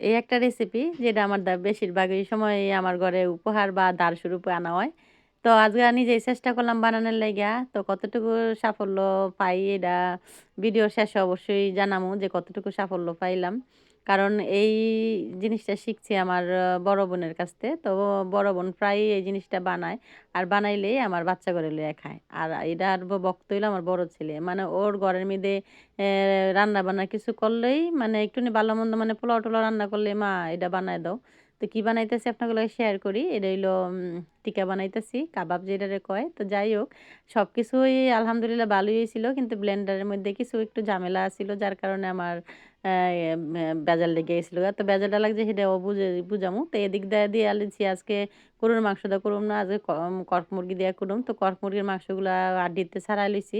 এই একটা রেসিপি যেটা আমার দা এই সময় আমার ঘরে উপহার বা দার স্বরূপে আনা হয়। তো আজকে নিজেই চেষ্টা করলাম বানানোর লাইগা তো কতটুকু সাফল্য পাই এটা ভিডিও শেষে অবশ্যই জানামো যে কতটুকু সাফল্য পাইলাম। কারণ এই জিনিসটা শিখছি আমার বড় বোনের কাছ থেকে। তো বড় বোন প্রায়ই এই জিনিসটা বানায়। আর বানাইলেই আমার বাচ্চা ঘরে লইয়া খায়। আর এটা আর বক্ত হইল আমার বড় ছেলে। মানে ওর ঘরের মধ্যে রান্না বান্না কিছু করলেই মানে একটুখানি ভালো মন্দ মানে পোলাও টোলাও রান্না করলে মা, এটা বানায় দাও। তো কি বানাইতেছি আপনাগুলো শেয়ার করি? এটা হইল টিকা বানাইতেছি, কাবাব যেটারে কয়। তো যাই হোক সব কিছুই আলহামদুলিল্লাহ ভালোই হয়েছিল কিন্তু ব্লেন্ডারের মধ্যে কিছু একটু ঝামেলা ছিল যার কারণে আমার বেজাল লেগে গেছিল। তো বেজালটা লাগছে সেটা ও বুঝে, বুঝামু। তো এদিক দিয়ে দিয়ে আলিছি আজকে গরুর মাংস দা করুম না, আজকে কর্ক মুরগি দিয়ে করুম। তো কর্ক মুরগির মাংসগুলা আডিতে ছাড়াই লইছি,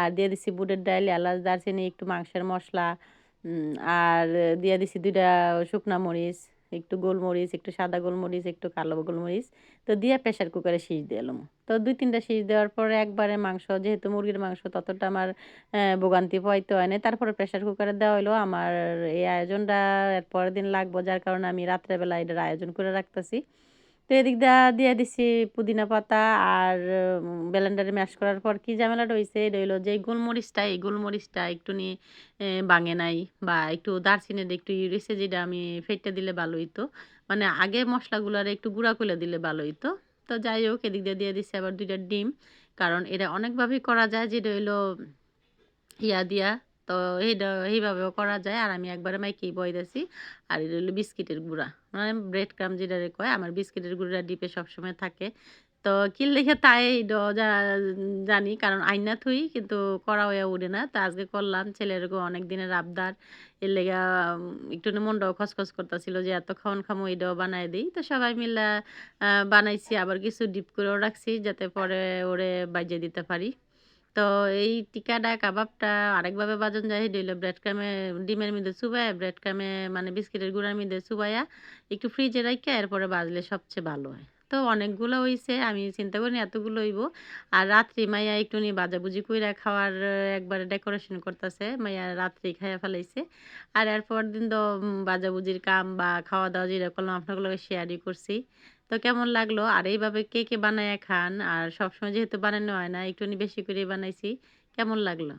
আর দিয়ে দিছি বুটের ডাল, এলাচ, দারচিনি, একটু মাংসের মশলা আর দিয়ে দিছি দুইটা শুকনা মরিচ একটু গোলমরিচ, একটু সাদা গোলমরিচ, একটু কালো গোলমরিচ। তো দিয়ে প্রেশার কুকারে দিয়ে এলাম তো দুই তিনটা সিজ দেওয়ার পর একবারে মাংস, যেহেতু মুরগির মাংস, ততটা আমার ভোগান্তি পয়তো হয় না তারপরে প্রেশার কুকারে দেওয়া হলো আমার এই আয়োজনটা, এর পরের দিন লাগবো, যার কারণে আমি রাত্রেবেলা এটার আয়োজন করে রাখতেছি। তো এদিক দা দিয়ে দিছি পুদিনা পাতা আর ব্লেন্ডারে ম্যাশ করার পর কি ঝামেলাটা হয়েছে এটা হইল যে গোলমরিচটা, এই গোলমরিচটা একটু নিয়ে বাঙে নাই বা একটু দারচিনির একটু রয়েছে যেটা আমি ফেটে দিলে ভালো হইতো মানে আগে মশলাগুলার একটু গুঁড়া করে দিলে ভালো হইতো তো যাই হোক, এদিক দিয়ে দিয়ে দিছি আবার দুইটা ডিম। কারণ এটা অনেকভাবেই করা যায়, যেটা হইল, ইয়া দিয়া তো এইটা এইভাবেও করা যায়। আর আমি একবারে মাইকেই বই দিছি আর এটা হলো বিস্কিটের গুঁড়া। মানে ব্রেড ক্রাম যেটা কয়, আমার বিস্কিটের গুঁড়া ডিপে সবসময় থাকে। তো কি লিখে তাই জানি, কারণ আইনা থুই, কিন্তু করা হয়ে উঠে না। তো আজকে করলাম ছেলের অনেক দিনের আবদার। এর লেগা একটু মনটাও খসখস করতেছিল যে এত খাওয়ান খামো এটাও বানাই দিই। তো সবাই মিলে বানাইছি। আবার কিছু ডিপ করেও রাখছি, যাতে পরে ওরে বাজিয়ে দিতে পারি। তো এই টিকাটা কাবাবটা আরেকভাবে বাজন যায় দিল ব্রেড ক্রামে ডিমের মধ্যে চুবাইয়া ব্রেড ক্রামে মানে বিস্কিটের গুঁড়ার মধ্যে চুবাইয়া একটু ফ্রিজে রাখিয়া এরপরে বাজলে সবচেয়ে ভালো হয়। তো অনেকগুলো হইছে, আমি চিন্তা করিনি এতগুলো হইব। আর রাত্রি মাইয়া একটু নি বাজাবুজি কইরা খাওয়ার একবারে ডেকোরেশন করতেছে, মাইয়া রাত্রি খাইয়া ফেলাইছে। আর এরপর দিন তো বাজাবুজির কাম বা খাওয়া দাওয়া যেটা করলাম, আপনাগুলোকে শেয়ারই করছি। তো কেমন লাগল? আর এইভাবে কে কে বানায় খান? আর সবসময় যেহেতু বানানো হয় না একটুখানি বেশি করে বানাইছি, কেমন লাগল?